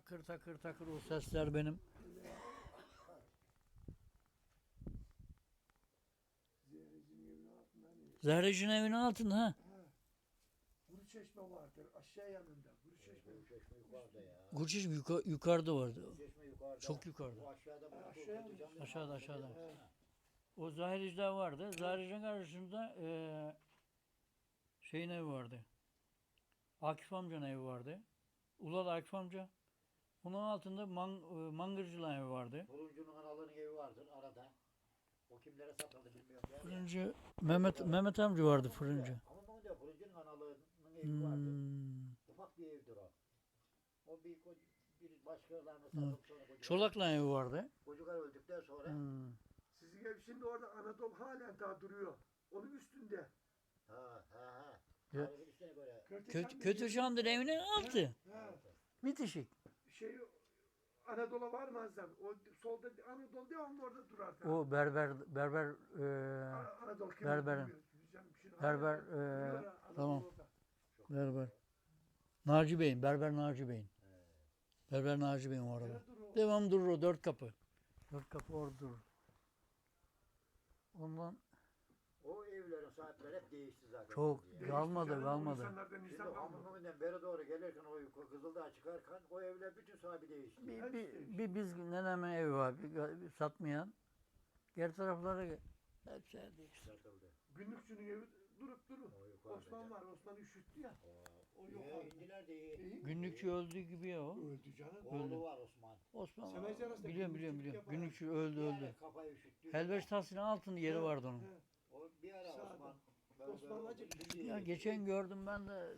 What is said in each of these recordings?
Takır takır takır o sesler benim. Zehrecinin evinin altında ha. Kuru çeşme vardır aşağı yanında. Kuru çeşme. Bu çeşme yukarıda ya. Gurçiş yuka- yukarıda vardı. Bu çeşme yukarıda. Çok yukarıda. Bu aşağıda bu. Aşağıda, aşağıda. Ha. O Zahirici'de vardı. Zahirici'nin karşısında eee şeyin evi vardı. Akif amcanın evi vardı. Ulal Akif amca. Onun altında man, e, mangırcıların evi vardı. Turuncu'nun analığının evi vardır arada. O kimlere satıldı bilmiyorum. ya. Fırıncı Mehmet Mehmet amca vardı fırıncı. Ama bunu diyor Turuncu'nun analığının evi. Hmm. Ufak bir evdir o. O bir, bir başkalarına satılıp sonra Çolak'la evi vardı. Çocuklar öldükten sonra Hmm. Sizin ev şimdi orada Anadolu halen daha duruyor. Onun üstünde. ha ha ha. Kötü, kötü Şam'dır evinin altı. Ha. Bitişik. Şey Anadolu varmazdan. O solda Anadolu devamlı orada durar. O berber berber A- Anadolu kim Berber'in. Berber, hala e, tamam. berber. Naci Bey'in, berber Naci Bey'in. Berber Naci Bey'in orada. Durur? Devam durur o dört kapı. Dört kapı orada durur. Ondan O evlerin sahipleri hep değişti zaten. Çok. şimdi ya. Değişti Kalmadı, kalmadı. insanlardan Şimdi insan kalmadı. Hamurmu'ndan beri doğru gelirken o Kızıldağ çıkarken o evler bütün sahibi değişti. bir, bir, bir biz nenemin evi var. Bir, bir satmayan. Geri tarafları hepsi değişti. Satıldı. Günlükçünün evi durup durur. O yukarıda Osman var. Osman üşüttü ya. O, O yukarıda. indiler de iyi. İyi. Günlükçü öldü gibi ya o. Öldü canım. Oğlu var Osman. Osman Semerci arasında biliyorum biliyorum biliyorum. Günlükçü öldü öldü. kafayı üşüttü. Helveç tahsilinin altında yeri vardı onun. He. Bir ara Sağda. Osman. Osman Hacı- Ya geçen gördüm ben de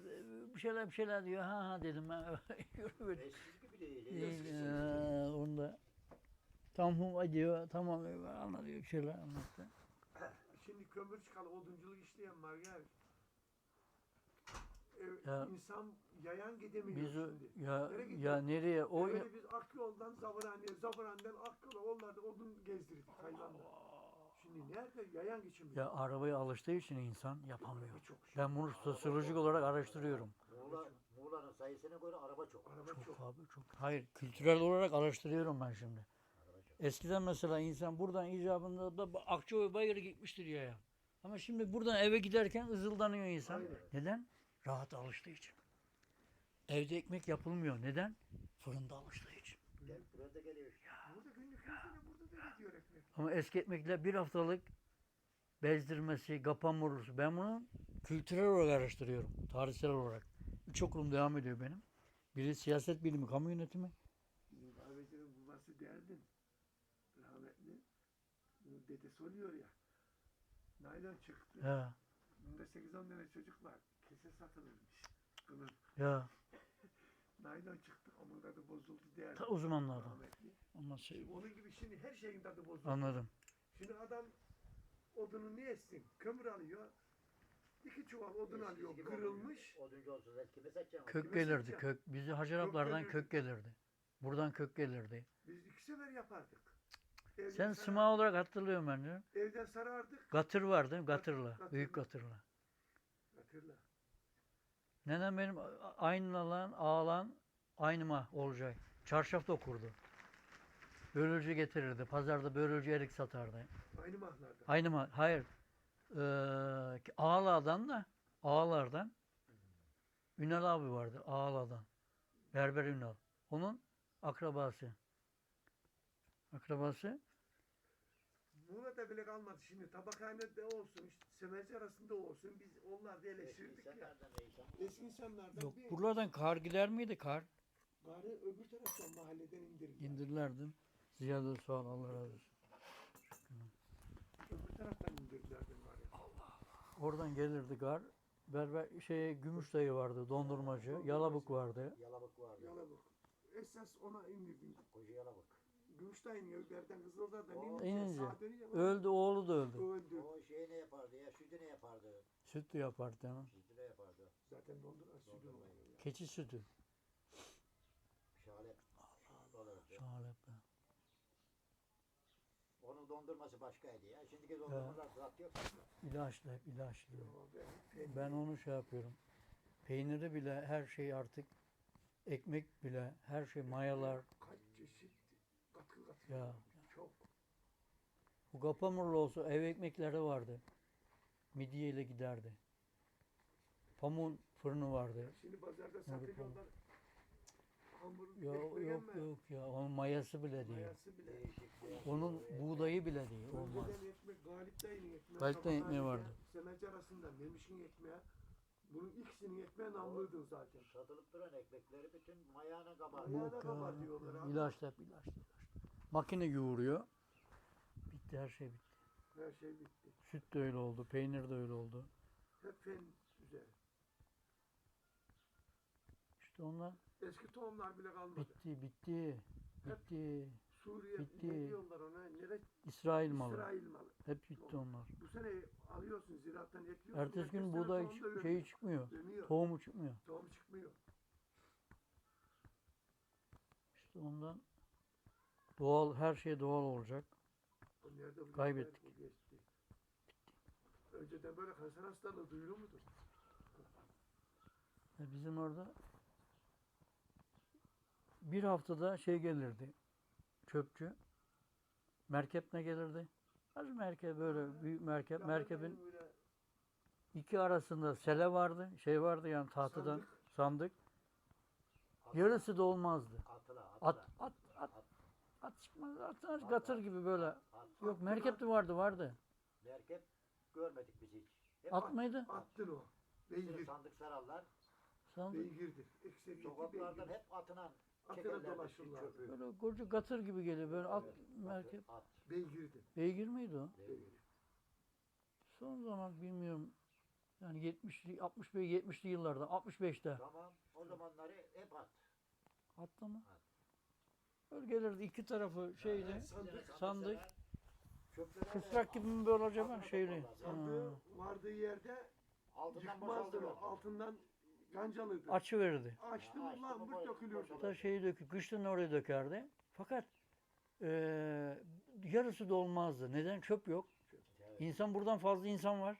bir şeyler bir şeyler diyor. Ha ha dedim ben. Eskisi gibi değil. Eee, onda tamam diyor. Tamam anlatıyor bir şeyler anlattı. Şimdi kömür çıkalı odunculuk işleyen var gel. Ya- insan yayan gidemiyor Biz şimdi. ya Nereye gidiyor? ya nereye o ya, Öyle biz Akyol'dan Zavırhane'ye, Zavırhane'den Akyol'a onlarda odun gezdirdik hayvanla. Şimdi nerede yayan geçimiyor? ya arabaya alıştığı için insan yapamıyor. Çok şey. Ben bunu sosyolojik olarak araştırıyorum. Muğla, Muğla'nın sayısına göre araba çok. Araba çok. Çok abi çok. Hayır kültürel olarak araştırıyorum ben şimdi. Eskiden mesela insan buradan icabında da Akçoy Bayır'a gitmiştir ya. Ama şimdi buradan eve giderken ızıldanıyor insan. Aynen. Neden? Rahat alıştığı için. Evde ekmek yapılmıyor. Neden? Fırında alıştığı için. Gel, burada geliyor işte. Burada günlük yüzüne burada da gidiyor ekmek. Ama eski ekmekler bir haftalık bezdirmesi, kapamur. Ben bunu kültürel olarak araştırıyorum. Tarihsel olarak. Üç okulum devam ediyor benim. Biri siyaset bilimi, kamu yönetimi. Kahvecinin babası derdin. Rahmetli. Dedesi oluyor ya. Naylon çıktı. Ya, Bunda 8-10 tane çocuk var. Kese satılırmış. Bunun ya. naylon çıktı. Onun tadı bozuldu derdi. Ta uzmanlardan. Rahmetli. Ama şey, Şimdi onun gibi şimdi her şeyin tadı bozuldu. anladım. Şimdi adam odunu ne etsin? Kömür alıyor. İki çuval odun Eskisi alıyor. gibi Kırılmış. Oduncu olsa da kime satacaksın? Kök Kime gelirdi, satacağım? kök. Bizi Hacer ablardan gelirdi. kök gelirdi. Buradan kök gelirdi. Biz iki sefer yapardık. Evden Sen sarar- sıma olarak hatırlıyorum ben. de. Evden sarardık. Gatır var değil mi? Gatırla. Gatır. Büyük gatırla. Hatırla. Nenem benim aynı alan, ağlan aynıma olacak. Çarşafta okurdu. Börülcü getirirdi. Pazarda börülcü erik satardı. Aynı mahlarda. Aynıma, hayır. Ee, Ağla'dan da, Ağlar'dan Ünal abi vardı. Ağla'dan. Berber Ünal. Onun akrabası. Akrabası. Muğla'da bile kalmadı şimdi. Tabakhanede olsun, işte semerci arasında olsun. Biz onlar da eleştirdik ya. da. Eski insanlardan Yok bir buralardan kar gider miydi kar? Garı öbür taraftan mahalleden indirirler. İndirirlerdi. Ziyade sağ ol Allah razı olsun. Öbür taraftan indirdilerdi garı. Oradan gelirdi gar. Berber şey Gümüş dayı vardı, dondurmacı. Yalabuk vardı. Yalabık vardı. Yana bak. Esas ona indirdim. Koca yalabık. Gümüştay'ın evlerden Kızıldar'dan Oo. inince İnince. dönünce Öldü, oğlu da öldü. öldü. O şey ne yapardı ya? Sütü ne yapardı? Süt de yapardı hemen. Sütü ne yapardı? Zaten dondurma sütü. Keçi sütü. Şalep. Olurdu. Şahaleple. Onun dondurması başkaydı ya. Şimdiki dondurmalar tat yok. İlaçlı. O ben- onu şey yapıyorum. Peyniri bile her şey artık ekmek bile her şey mayalar Kaç çeşit katkı katıyor. ya. Çok. Bu Kapamurlu olsa ev ekmekleri vardı. Midyeyle giderdi. Pamuğun fırını vardı. Şimdi pazarda satıyorlar. Hamur, Ya yok emme, yok ya onun mayası bile değil. mayası bile. Değişik. Onun buğdayı bile değil. Olmaz. Önceden ekmek Galip dayının ekmeği. Galip dayının Kabak ekmeği Ali'de, vardı. Semerci arasında Memiş'in ekmeği. Bunun ikisinin ekmeği namlıydı zaten. Satılıp duran ekmekleri bütün mayana kabar. Mayana kabar diyorlar abi. İlaçla ilaçla ilaçla. Makine yoğuruyor. Bitti her şey bitti. Her şey bitti. Süt de öyle oldu. Peynir de öyle oldu. Hep fen üzeri. Onlar Eski tohumlar bile kalmadı. bitti bitti. Bitti. Suriye Bitti. ne diyorlar ona? Nere? İsrail malı. İsrail malı. Hep bitti onlar. Bu sene alıyorsun ziraattan ekliyorsun. Ertesi gün sene buğday tohum da çık- şeyi çıkmıyor. Dönüyor. Tohumu çıkmıyor. Tohum çıkmıyor. İşte ondan doğal her şey doğal olacak. Nerede bu Kaybettik. Bu geçti. Önceden böyle kanser hastalığı duyuyor muydun? E Bizim orada bir haftada şey gelirdi. Çöpçü. Merkep ne gelirdi? Az merkep böyle büyük merkep. Merkebin iki arasında sele vardı. Şey vardı yani tahtadan sandık, Yarısı da olmazdı. At at at at çıkmaz. At, at, gatır gibi böyle. Yok merkep de vardı vardı. merkep görmedik biz hiç. Hep At mıydı? attın o. Beygir. sandık sararlar. Sandık. Beygirdir. Ekseriyeti Sokaklardan beygir. hep atınan Dolaşırlar. çöpü. Böyle koca gatır gibi geliyor. Böyle at merkep. At. Beygirdir. Beygir miydi o? Beygir. Son zaman bilmiyorum. Yani 70'li 65 70'li yıllarda 65'te Tamam. O zamanları hep at. attı mı? At. Böyle gelirdi iki tarafı şeydi. Bizlere sandık, sandık. Kısrak gibi mi böyle acaba şeyli? Sandığı vardığı yerde Altından yıkmazdı. Altından gancalıydı. Açı verirdi. Açtı mı dökülüyordu. boşalır. Da şeyi dökü, kıştan oraya dökerdi. Fakat eee, yarısı da olmazdı. Neden? Çöp yok. İnsan buradan fazla insan var.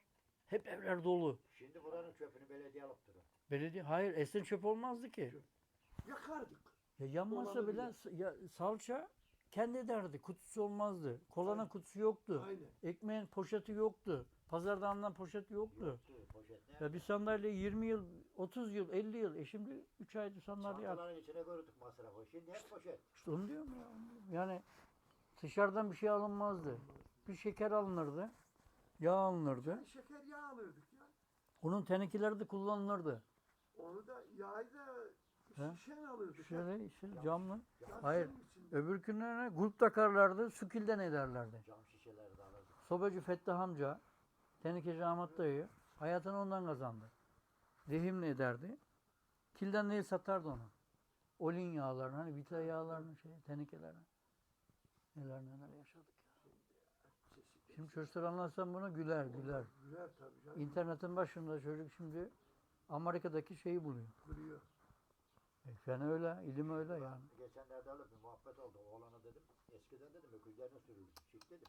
Hep evler dolu. Şimdi buranın çöpünü belediye alıp durur. Belediye, hayır esen çöp olmazdı ki. Yakardık. Ya yanmasa Olabilir. bile ya, salça kendi ederdi. Kutusu olmazdı. Kolanın Aynen. kutusu yoktu. Aynen. Ekmeğin poşeti yoktu. Pazarda alınan poşeti yoktu. Yoktu poşet. Ya bir sandalye 20 yıl, 30 yıl, 50 yıl. E şimdi 3 aydır sandalye at. Çantaların içine gördük masrafı. Şimdi hep poşet. İşte onu diyorum ya. Yani dışarıdan bir şey alınmazdı. Bir şeker alınırdı. Yağ alınırdı. Şeker yağı alırdık ya. Onun tenekeleri de kullanılırdı. Onu da yağı da He? şişen alırdık. Şöyle işte camlı. Hayır. içinde. Öbürkülerine grup takarlardı. Sükilden ederlerdi. Cam şişeleri de alırdık. Sobacı Fettah amca, tenekeci Ahmet dayı hayatını ondan kazandı. Lehimle ederdi. Kilden neyi satardı onu. Olin yağlarını, hani vita yağlarını, şey, tenekelerini. Neler neler yaşadık ya. Şimdi çocuklar anlatsam bunu güler güler. Güler tabii canım. İnternetin başında çocuk şimdi Amerika'daki şeyi buluyor. Kuruyor. E, öyle, ilim öyle yani. Geçenlerde öyle bir muhabbet oldu. Oğlana dedim. Eskiden dedim öküzlerine sürüldü. Çık dedim.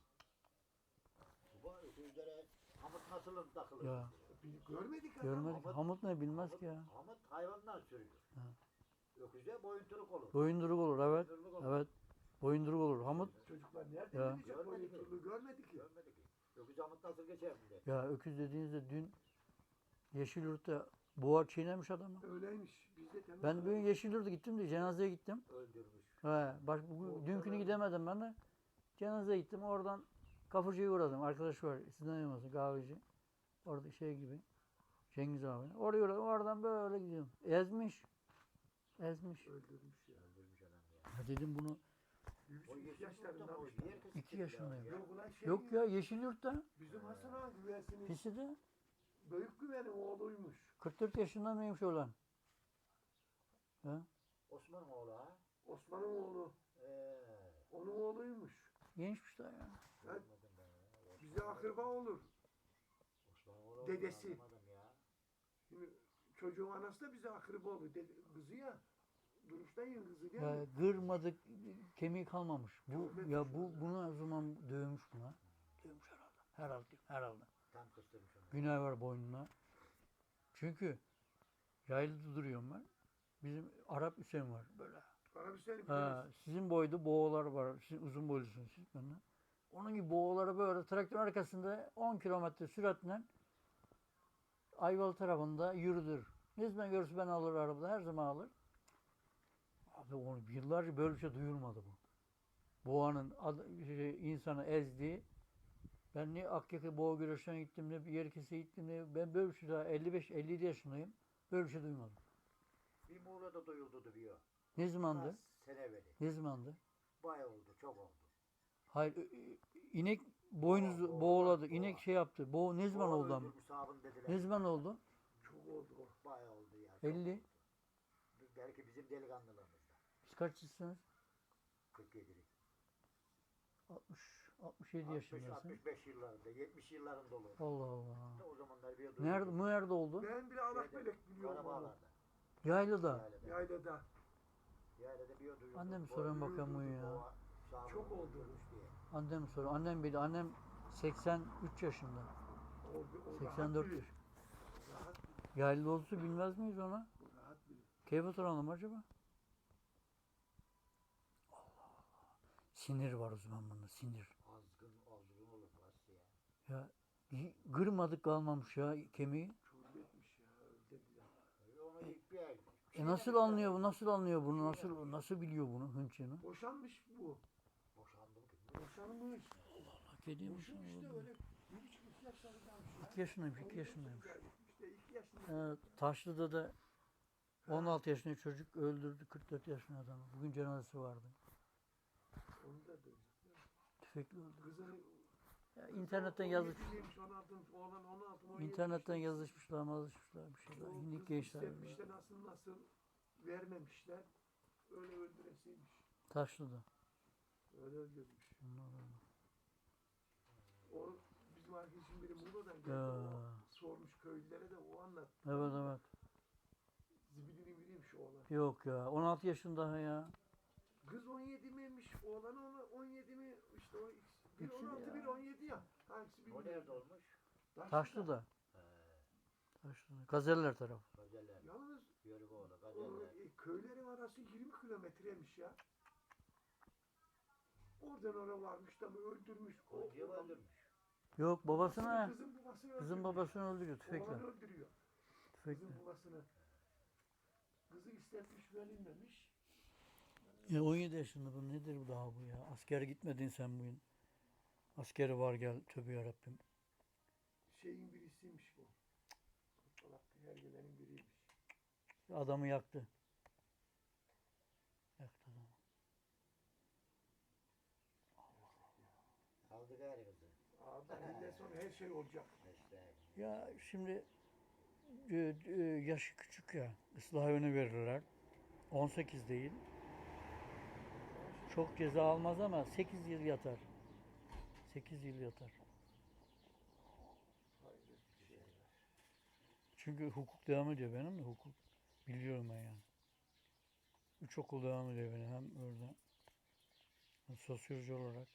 Bu öküzlere hamut nasıl takılır? Ya. Biz görmedik adam. Görmedik. Hamut- Hamut ne bilmez Hamut- ki ya. Hamut hayvandan sürülür. Ha. Öküze boyunturuk olur. Boyunduruk olur evet. Boyunduruk olur. Evet. Boyunduruk olur. Hamut Çocuklar nerede Ya. bilecek Görmedik görmedik ki. Görmedik ki. Öküz hamut nasıl geçer bile. ya öküz dediğinizde dün Yeşilyurt'ta boğa çiğnemiş adamı. Öyleymiş. Biz de temiz Ben bugün Yeşilyurt'a gittim de cenazeye gittim. Öldürmüş. He, baş, bugün, dünkünü gidemedim ben de. Cenazeye gittim oradan kafırcıya uğradım. Arkadaş var sizden olmasın kahveci. Orada şey gibi. Cengiz abi. Oraya uğradım. Oradan böyle gidiyorum. Ezmiş. Ezmiş. öldürmüş ya. Öldürmüş adam ya. Ya dedim bunu O yurtta o İki ya. yaşındayım. Yok ulan şey yok ya Yeşilyurt'ta. Bizim Hasan Ağa güvensinin Pisi de büyük güvenin oğluymuş. 44 yaşında mıymış olan? He? Osman oğlu ha. Osman'ın oğlu. Ee, Onun oğluymuş. Gençmiş daha ya. ben ya. Bize akırba olur. Osman oğlu Dedesi. anlamadım ya. Şimdi çocuğun anası da bize akırba olur. Dede, kızı ya. Duruştayın kızı değil Ya mi? gırmadık kemiği kalmamış. Bu ya bu bunu o zaman dövmüş buna. Dövmüş herhalde. Herhalde. Herhalde. Tam kıstırmış onu. Günah var boynuna. Çünkü yaylada duruyorum ben. Bizim Arap Hüseyin var böyle. Arabistan Ha, sizin boyda boğalar var. Siz uzun boylusunuz siz benden. Onun gibi boğaları böyle traktörün arkasında 10 kilometre süratle Ayvalı tarafında yürüdür. Ne zaman görürse ben alır arabada her zaman alır. Abi onu yıllarca böyle bir şey duyulmadı bu. Boğanın ad- şey, insanı ezdiği. Ben ne Akyaka boğa güreşine gittim ne bir yer kese gittim ne ben böyle bir şey daha 55-57 yaşındayım. Böyle bir şey duymadım. Bir Muğla'da duyuldu diyor. Ne zamandı? Az Sene evveli. Ne zamandı? Bay oldu, çok oldu. Hayır, inek boğa, boğuladı. boğa. İnek şey yaptı. Bo ne zaman oldu ama? Ne zaman oldu? Çok oldu o. Bay oldu ya. çok 50. oldu. Belki bizim delikanlılığımızda. Siz kaçlısınız? 47'lik. 60 67 60, yaşındasın. 65 yıllarında, 70 yıllarında olur. Allah Allah. O zamanlar bir duydum. Nerede bu nerede oldu? Ben bile alak belek biliyorum. Karabağlar'da. Yaylada. Yaylada. Yaylada. Yaylada bir duydum. Annem yürüdü, bakalım bunu ya. Çok oldu. Annem soruyor. Annem bile. Annem 83 yaşında. O, o 84 rahat bilir. yaş. Yaylı olsa bilmez miyiz ona? Rahat bilir. Keyif oturalım acaba? Allah Allah. Sinir var o zaman bunda sinir. Ya. Y- gırmadık kalmamış ya kemiği. Çorba etmiş ya. E, Onu ilk bir ay. E nasıl anlıyor bu? Nasıl anlıyor bunu? Nasıl nasıl biliyor bunu hınçını? Boşanmış bu. Boşandım ki. Boşanmış. Hak ediyormuş. Boşun işte öyle. Bir buçuk iki yaşlarındaymış ya. 2 yaşındaymış, 2 yaşındaymış. İşte iki yaşında. Ee, Taşlı'da da 16 yaşında çocuk öldürdü 44 yaşında adamı. Bugün cenazesi vardı. Onu da duydum. Tüfekle öldürdü. Kızını Ya, internetten yazış, 17'liymiş, 16, oğlan 16, 17 internetten yazışmışlar, yazışmışlar bir şeyler. O İndik kız gençler. istemişler nasıl nasıl vermemişler. Öyle öldüresiymiş. Taşlı'da. Öyle öldürmüş. Bunlar öyle. O bizim arkadaşım biri Muğla'dan geldi. Ya. O sormuş köylülere de o anlat. Evet evet. Zibidini biriymiş oğlan. Yok ya 16 yaşında ya. Kız 17 miymiş? Oğlan ona 17 mi? İşte o. Bir İkisi 16 ya. bir 17 ya. Hangisi O bilmiyorum. nerede olmuş? Taşlı'da. He, Taşlı'da. Gazeller tarafı. Gazeller. Yalnız Yörükoğlu, o, gazeller. e, köylerin arası 20 kilometreymiş ya. Oradan oraya varmış da mı öldürmüş. O, diye öldürmüş. Yok babasına. Kızın babasını öldürüyor. Kızın babasını öldürüyor tüfekle. Oğlan öldürüyor. Tüfekle. Kızın babasını. Kızı istenmiş verilmemiş. Ya 17 yaşında bu nedir bu daha bu ya? Askere gitmedin sen bugün. Askeri var gel tövbe yarabbim. Şeyin birisiymiş bu. Salak her gelenin biriymiş. Adamı yaktı. Yaktı adamı. Aldı gari kızı. Abi elinden sonra her şey olacak. Ya şimdi e, e, yaşı küçük ya. Islah evine verirler. 18 değil. Çok ceza almaz ama 8 yıl yatar. 8 yıl yatar. Çünkü hukuk devam ediyor benim de hukuk. Biliyorum ben yani. Üç okul devam ediyor benim hem orada. hem sosyoloji olarak.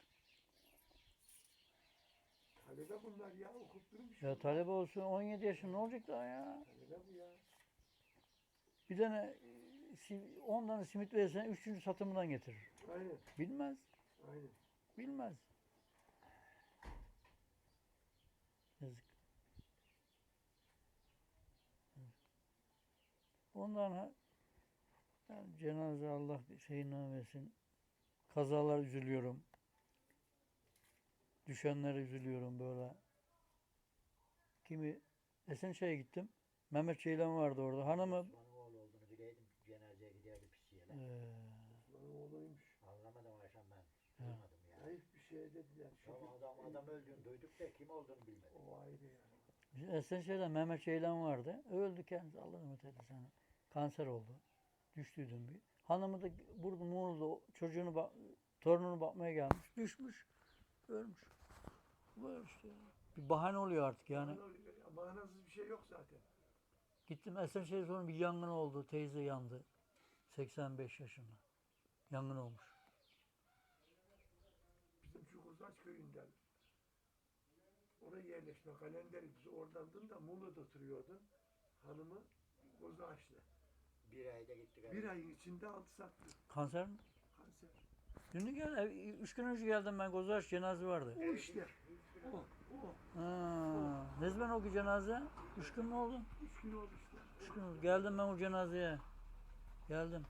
Talebe bunlar ya okutturmuş. Ya talebe olsun 17 yaşında ne olacak daha ya? Talebe bu ya. Bir tane e, si- 10 tane simit verirsen 3. satımından getirir. Aynen. Bilmez. Aynen. Bilmez. Ondan yani cenaze Allah şeyini versin. Kazalar üzülüyorum. Düşenlere üzülüyorum böyle. Kimi Esenşehir'e gittim. Mehmet Ceylan vardı orada. Hanımı Osman'ın oğlu olduğunu bileydim. Cenazeye giderdi pis yerler. eee, Osman'ın oğluymuş. Anlamadım Ayşem ben. Duymadım ya. Zayıf bir şey dediler. Ya adam, adam öldüğünü duyduk da kim olduğunu bilmedik. O ayrı yani. Esenşehir'de Mehmet Ceylan vardı. Öldü kendisi. Allah rahmet eylesin. Kanser oldu. Düştüydüm bir. Hanımı da burada Muğla'da çocuğunu bak, torununu bakmaya gelmiş. Düşmüş. Ölmüş. Böyle işte. Bir bahane oluyor artık yani. Manasız bir şey yok zaten. Gittim Esenşehir sonra bir yangın oldu. Teyze yandı. 85 yaşında. Yangın olmuş. Bizim Çukurzaç köyünden. Oraya yerleşme kalenderi biz oradandım da Muğla'da oturuyordu. Hanımı Kozaçlı. Bir ayda gittik. Bir ayın içinde altı sattı. Kanser mi? Kanser. Dün gel, üç gün önce geldim ben Kozulaş cenaze vardı. O işte. O. O. Ha, ne zaman o cenaze? Üç gün mü oldu? Üç gün oldu işte. Üç gün oldu. Geldim ben o cenazeye. Geldim.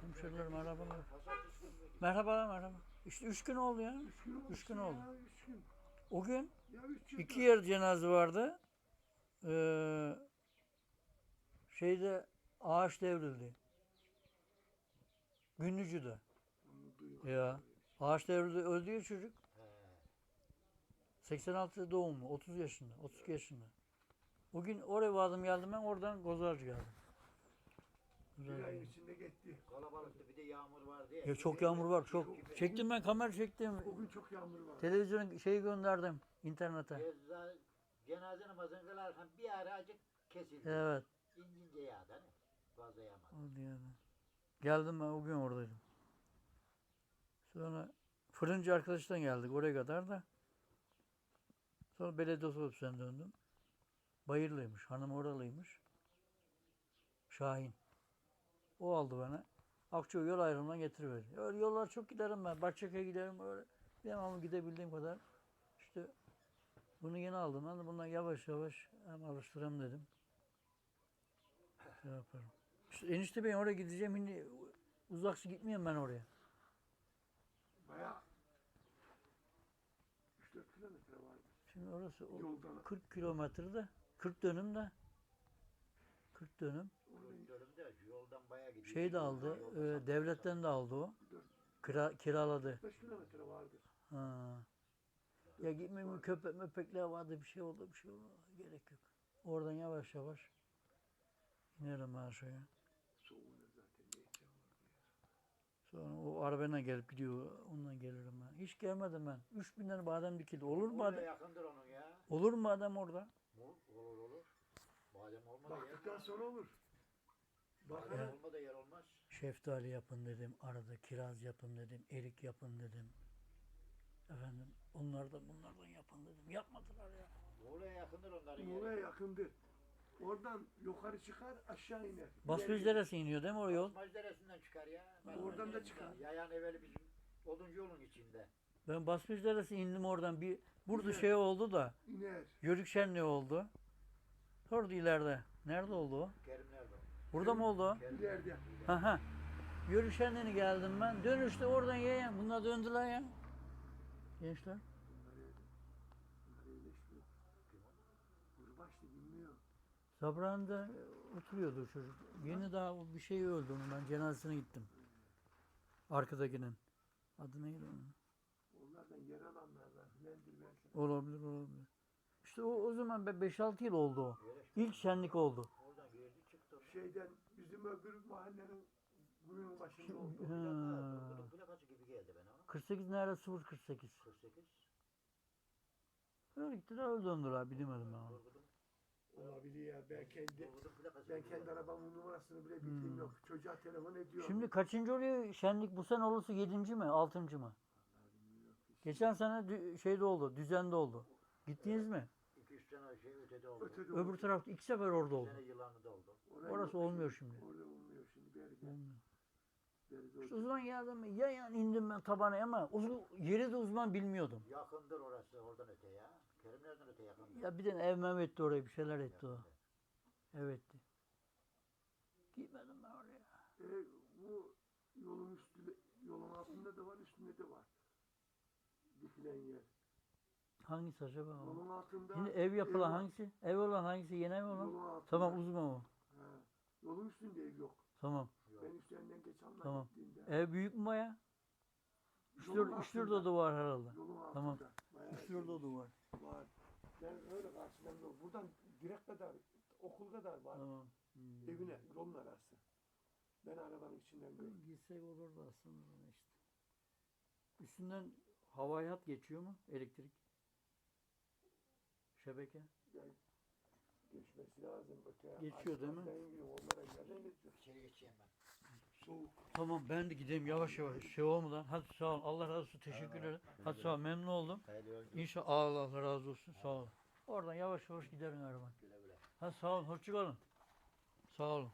Hemşerilerim merhabalar. Merhabalar merhaba. İşte üç gün oldu ya. Üç gün oldu. Üç gün oldu. Ya, üç gün. O gün Ya üç iki yer cenaze vardı. Ee, şeyde ağaç devrildi. Günlücü'de. Ya. Ağaç devrildi. Öldü ya çocuk. He. 86 doğumlu. 30 yaşında. 32 yaşında. O gün oraya vardım geldim ben. Oradan Gozarcı geldim. Bir geldi. içinde gitti. Kalabalıktı bir de yağmur vardı ya. Ya çok yağmur var. Çok. Çektim ben kamera çektim. O gün çok yağmur var. Televizyon şeyi gönderdim internete. Cenaze namazını kılarken bir ara acık kesildi. Evet. İncince yağdı hani. Fazla yağmadı. Oldu yani. Geldim ben o gün oradaydım. Sonra fırıncı arkadaştan geldik oraya kadar da. Sonra belediye otobüsünden döndüm. Bayırlıymış. Hanım oralıymış. Şahin. O aldı bana. Akçay yol ayrımından getiriverdi. Öyle yollar çok giderim ben. Bahçeköy'e giderim öyle. Devamlı gidebildiğim kadar. İşte bunu yeni aldım. Ben de bundan yavaş yavaş hem alıştırayım dedim. Şey yaparım. İşte enişte bey oraya gideceğim. Şimdi uzaksı gitmiyorum ben oraya. Baya 3-4 kilometre vardı. Şimdi orası o Yoldan. 40 kilometrede. 40 dönüm de. 40 dönüm. Dönüm de yoldan bayağı gidiyor. Şey de aldı. E, devletten de aldı o. Kira, kiraladı. 5 kilometre vardı. Ha. Ya gitmem köpek möpekler vardı bir şey oldu bir şey oldu. Gerek yok. Oradan yavaş yavaş inerim aşağıya. Soğuğuna zaten ne ihtiyaç var. Sonra o arabayla gelip gidiyor. Ondan gelirim ben. Hiç gelmedim ben. 3000 tane badem dikildi. Olur mu Orada badem? yakındır onun ya. Olur mu badem orada? Olur olur. olur. Badem olmadı Baktıktan sonra olur. Bak Badem olmadı yer olmaz. Şeftali yapın dedim. Arada kiraz yapın dedim. Erik yapın dedim. Efendim onlardan bunlardan yapın dedim. Yapmadılar ya. Muğla'ya yakındır onların Muğla'ya yeri. yakındır. Oradan yukarı çıkar aşağı iner. İleri- deresi iniyor değil mi o yol? Basmacı Deresi'nden çıkar ya. Oradan da Basmacı çıkar. Yayan evveli bizim oduncu yolun içinde. Ben Basmış deresi indim oradan. Bir burada Güzel. şey oldu da. iner. Yörük şenliği oldu. Orada ileride. Nerede oldu o? Kerim nerede? Burada mı oldu? Kerim İleride. Ha ha. Yörük şenliğine geldim ben. Dönüşte oradan yeğen. Bunlar döndüler ya. Gençler. Bunlar öyle. Bunlar iyileşmiyor. Kurbaşlı bilmiyor. Sabrağında oturuyordu çocuk. Yeni daha o bir şey öldü onun. Ben cenazesine gittim. Arkadakinin. Adı neydi onun? Onlardan yer alanlardan belki. Olabilir olabilir. İşte o, o zaman be 5-6 yıl oldu o. İlk şenlik oldu. Oradan girdi çıktı. Şeyden bizim öbür mahallenin kuyunun başında oldu. Ha. Plaka, plakası gibi geldi bana ona. 48 nerede 048. 48. Öyle gittiler öyle döndüler bilemedim ben onu. Turgut'un Olabilir ya. Ben kendi ben kendi arabamın numarasını bile bildiğim Hmm. yok. Çocuğa telefon ediyorum. Şimdi kaçıncı oluyor şenlik bu sene olursa 7. mi 6. mı? Geçen sene şeyde oldu düzende oldu. Gittiniz mi? 2-3 sene şey ötede oldu. Ötede Öbür oldu. tarafta iki sefer orada Bir oldu. sene yılanı oldu. Oraya Orası olmuyor şimdi. Orada olmuyor şimdi. Olmuyor. Beride İşte zaman geldim ya yani indim ben tabana ama uzun, yeri de uzman bilmiyordum. Yakındır orası oradan öte ya. Nereden öte? Ya bir de ev mem etti oraya bir şeyler etti o. Evetti. Gitmedim ben oraya. E, bu yolun üstünde, yolun altında da var, üstünde de var. Dikilen yer. Hangisi acaba o? Yolun altında. Şimdi ev yapılan var. hangisi? Ev olan hangisi? Yeni ev olan? Yolun altında. Tamam uzman o. Ha. Yolun üstünde ev yok. Tamam. Yok. Ben üstlerinden geçenler Tamam. gittiğimde. Ev büyük mü baya? Yolun Üçlü, üçlü altında. da var herhalde. Yolun altında. Tamam. Bayağı Üçlü da geniş var. Var. Ben öyle karşıdan yol. Buradan direkt kadar, okul kadar var. Tamam. Hmm. Evine, yolun arası. Ben arabanın içinden gördüm. Gitsek olurdu aslında işte. Üstünden havai hat geçiyor mu? Elektrik. Şebeke. Yani geçmesi lazım. Öte Geçiyor değil mi? Onlara yerden geçiyor. İçeri geçeyim ben. Soğuk. Tamam ben de gideyim yavaş yavaş şey olmadan. Hadi sağ ol. Allah razı olsun. Teşekkür ederim. Hadi sağ ol. Memnun oldum. İnşallah Allah, razı olsun. Sağ ol. Oradan yavaş yavaş giderim araban. Hadi sağ ol. Hoşça kalın. Sağ olun.